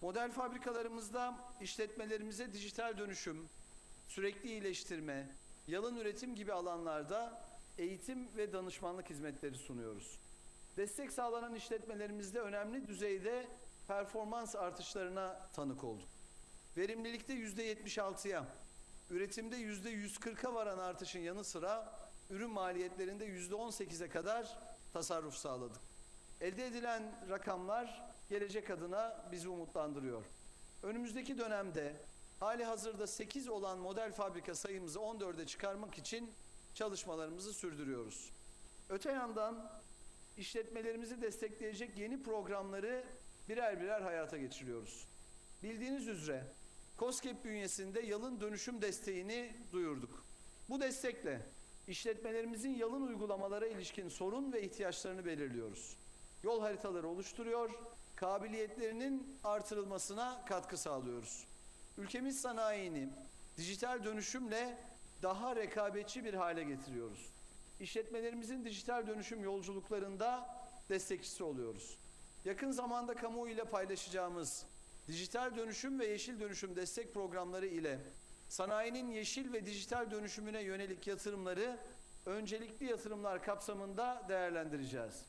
Model fabrikalarımızda işletmelerimize dijital dönüşüm, sürekli iyileştirme, yalın üretim gibi alanlarda eğitim ve danışmanlık hizmetleri sunuyoruz. Destek sağlanan işletmelerimizde önemli düzeyde performans artışlarına tanık olduk. Verimlilikte %76'ya, üretimde %140'a varan artışın yanı sıra ürün maliyetlerinde %18'e kadar tasarruf sağladık. Elde edilen rakamlar gelecek adına bizi umutlandırıyor. Önümüzdeki dönemde hali hazırda 8 olan model fabrika sayımızı 14'e çıkarmak için çalışmalarımızı sürdürüyoruz. Öte yandan işletmelerimizi destekleyecek yeni programları birer birer hayata geçiriyoruz. Bildiğiniz üzere COSGAP bünyesinde yalın dönüşüm desteğini duyurduk. Bu destekle işletmelerimizin yalın uygulamalara ilişkin sorun ve ihtiyaçlarını belirliyoruz. Yol haritaları oluşturuyor, kabiliyetlerinin artırılmasına katkı sağlıyoruz. Ülkemiz sanayini dijital dönüşümle daha rekabetçi bir hale getiriyoruz. İşletmelerimizin dijital dönüşüm yolculuklarında destekçisi oluyoruz. Yakın zamanda kamuoyu ile paylaşacağımız dijital dönüşüm ve yeşil dönüşüm destek programları ile sanayinin yeşil ve dijital dönüşümüne yönelik yatırımları öncelikli yatırımlar kapsamında değerlendireceğiz.